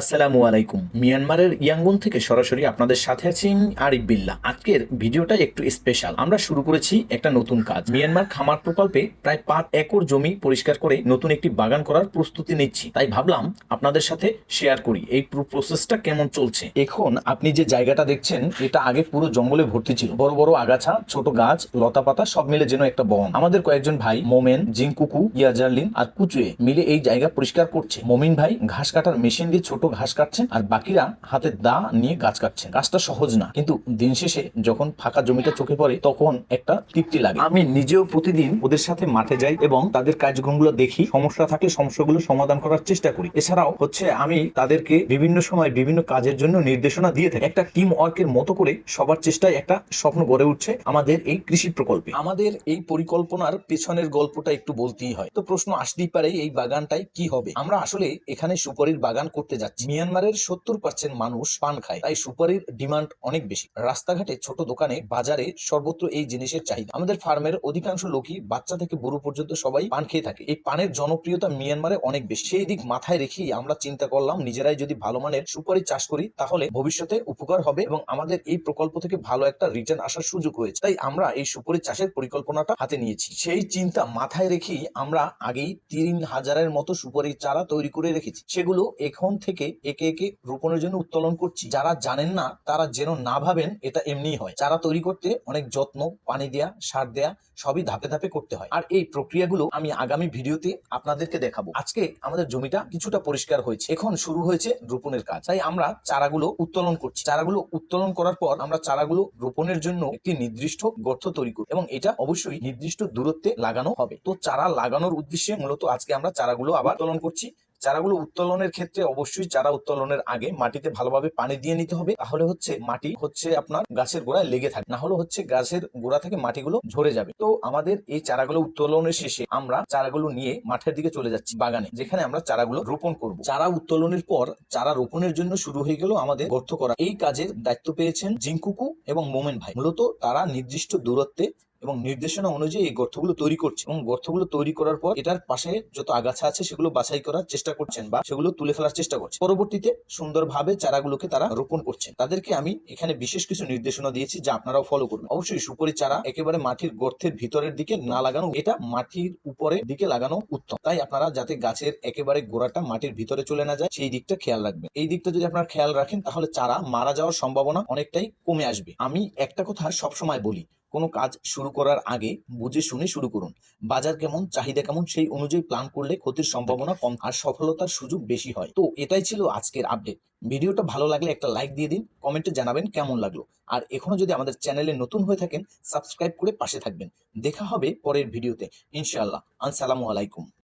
আসসালামু আলাইকুম। মিয়ানমারের ইয়াঙ্গুন থেকে সরাসরি আপনাদের সাথে আছি আমি আরিফ বিল্লাহ আজকের ভিডিওটা একটু স্পেশাল আমরা শুরু করেছি একটা নতুন কাজ। মিয়ানমার খামার প্রকল্পে প্রায় পাঁচ একর জমি পরিষ্কার করে নতুন একটি বাগান করার প্রস্তুতি নিচ্ছি। তাই ভাবলাম আপনাদের সাথে শেয়ার করি। এই পুরো প্রসেসটা কেমন চলছে? এখন আপনি যে জায়গাটা দেখছেন, এটা আগে পুরো জঙ্গলে ভর্তি ছিল। বড় বড় আগাছা, ছোট গাছ লতা পাতা সব মিলে যেন একটা বন। আমাদের কয়েকজন ভাই, মোমেন, জিংকুকু, ইয়াজারলিন আর কুচুয়ে মিলে এই জায়গা পরিষ্কার করছে। মমিন ভাই ঘাস কাটার মেশিন দিয়ে ছোট ঘাস কাটছেন আর বাকিরা হাতে দা নিয়ে গাছ কাটছেন। কাজটা সহজ না, কিন্তু দিন শেষে যখন ফাঁকা জমিটা চোখে পড়ে, তখন একটা তৃপ্তি লাগে। আমি নিজেও প্রতিদিন ওদের সাথে মাঠে যাই এবং তাদের কার্যক্রমগুলো দেখি, সমস্যা থাকলে সমস্যাগুলো সমাধান করার চেষ্টা করি। এছাড়াও হচ্ছে আমি তাদেরকে বিভিন্ন সময় বিভিন্ন কাজের জন্য নির্দেশনা দিয়ে থাকি। একটা টিম ওয়ার্কের মতো করে সবার চেষ্টায় একটা স্বপ্ন গড়ে উঠছে আমাদের এই কৃষি প্রকল্পে। আমাদের এই পরিকল্পনার পেছনের গল্পটা একটু বলতেই হয়। তো প্রশ্ন আসতেই পারে, এই বাগানটাই কি হবে? আমরা আসলে এখানে সুপারির বাগান করতে যাচ্ছি। মিয়ানমারের সত্তর পার্সেন্ট মানুষ পান খায়, তাই সুপারির ডিমান্ড অনেক বেশি। রাস্তাঘাটে ছোট দোকানে বাজারে সর্বত্র এই জিনিসের চাহিদা। আমাদের ফার্মের অধিকাংশ লোকই বাচ্চা থেকে বুড়ো পর্যন্ত সবাই পান খেয়ে থাকে। এই পানের জনপ্রিয়তা মিয়ানমারে অনেক বেশি। সেই দিক মাথায় রেখেই আমরা চিন্তা করলাম, নিজেরাই যদি ভালো মানের সুপারি চাষ করি, তাহলে ভবিষ্যতে উপকার হবে এবং আমাদের এই প্রকল্প থেকে ভালো একটা রিটার্ন আসার সুযোগ হয়েছে। তাই আমরা এই সুপারি চাষের পরিকল্পনাটা হাতে নিয়েছি। সেই চিন্তা মাথায় রেখেই আমরা আগেই তিন হাজারের মতো সুপারি চারা তৈরি করে রেখেছি। সেগুলো এখন থেকে একে একে রোপণের জন্য উত্তোলন করছি। যারা জানেন না, তারা যেন না ভাবেন, এটা এমনিই হয়। চারা তৈরি করতে অনেক যত্ন, পানি দেয়া, সার দেয়া, সবই ধাপে ধাপে করতে হয়। আর এই প্রক্রিয়াগুলো আমি আগামী ভিডিওতে আপনাদেরকে দেখাবো। আজকে আমাদের জমিটা কিছুটা পরিষ্কার হয়েছে। এখন শুরু হয়েছে রোপণের কাজ। তাই আমরা চারাগুলো উত্তোলন করছি। চারাগুলো উত্তোলন করার পর আমরা চারাগুলো রোপণের জন্য একটি নির্দিষ্ট গর্ত তৈরি করি এবং এটা অবশ্যই নির্দিষ্ট দূরত্বে লাগানো হবে। তো চারা লাগানোর উদ্দেশ্যে মূলত আজকে আমরা চারাগুলো আবার উত্তোলন করছি। চারাগুলো উত্তোলনের ক্ষেত্রে অবশ্যই চারা উত্তোলনের আগে মাটিতে ভালোভাবে পানি দিয়ে নিতে হবে, তাহলে হচ্ছে মাটি হচ্ছে আপনার গাছের গোড়ায় লেগে থাকে। না হলে হচ্ছে গাছের গোড়া থেকে মাটিগুলো ঝরে যাবে। তো আমাদের এই চারাগুলো উত্তোলনের শেষে আমরা চারাগুলো নিয়ে মাঠের দিকে চলে যাচ্ছি বাগানে, যেখানে আমরা চারাগুলো রোপণ করব। চারা উত্তোলনের পর চারা রোপণের জন্য শুরু হয়ে গেল আমাদের গর্ত করা। এই কাজের দায়িত্ব পেয়েছেন জিঙ্কুকু এবং মোমেন ভাই। মূলত তারা নির্দিষ্ট দূরত্বে এবং নির্দেশনা অনুযায়ী এই গর্তগুলো তৈরি করছে এবং গর্তগুলো তৈরি করার পর এটার পাশে যত আগাছা আছে সেগুলো বাছাই করার চেষ্টা করছেন বা সেগুলো তুলে ফেলার চেষ্টা করছে পরবর্তীতে সুন্দরভাবে চারাগুলোকে তারা রোপণ করছেন। তাদেরকে আমি এখানে বিশেষ কিছু নির্দেশনা দিয়েছি যা আপনারাও ফলো করবেন অবশ্যই সুপারি চারা একেবারে মাটির গর্তের ভিতরের দিকে না লাগানো, এটা মাটির উপরের দিকে লাগানো উত্তম। তাই আপনারা যাতে গাছের একেবারে গোড়াটা মাটির ভিতরে চলে না যায়, সেই দিকটা খেয়াল রাখবেন। এই দিকটা যদি আপনারা খেয়াল রাখেন, তাহলে চারা মারা যাওয়ার সম্ভাবনা অনেকটাই কমে আসবে। আমি একটা কথা সবসময় বলি কোনো কাজ শুরু করার আগে বুঝে শুনে শুরু করুন। বাজার কেমন, চাহিদা কেমন, সেই অনুযায়ী প্ল্যান করলে ক্ষতির সম্ভাবনা কম আর সফলতার সুযোগ বেশি হয়। তো এটাই ছিল আজকের আপডেট ভিডিওটা ভালো লাগলে একটা লাইক দিয়ে দিন কমেন্টে জানাবেন কেমন লাগল। আর এখনও যদি আমাদের চ্যানেলে নতুন হয়ে থাকেন সাবস্ক্রাইব করে পাশে থাকবেন। দেখা হবে পরের ভিডিওতে ইনশাআল্লাহ। আসসালামু আলাইকুম।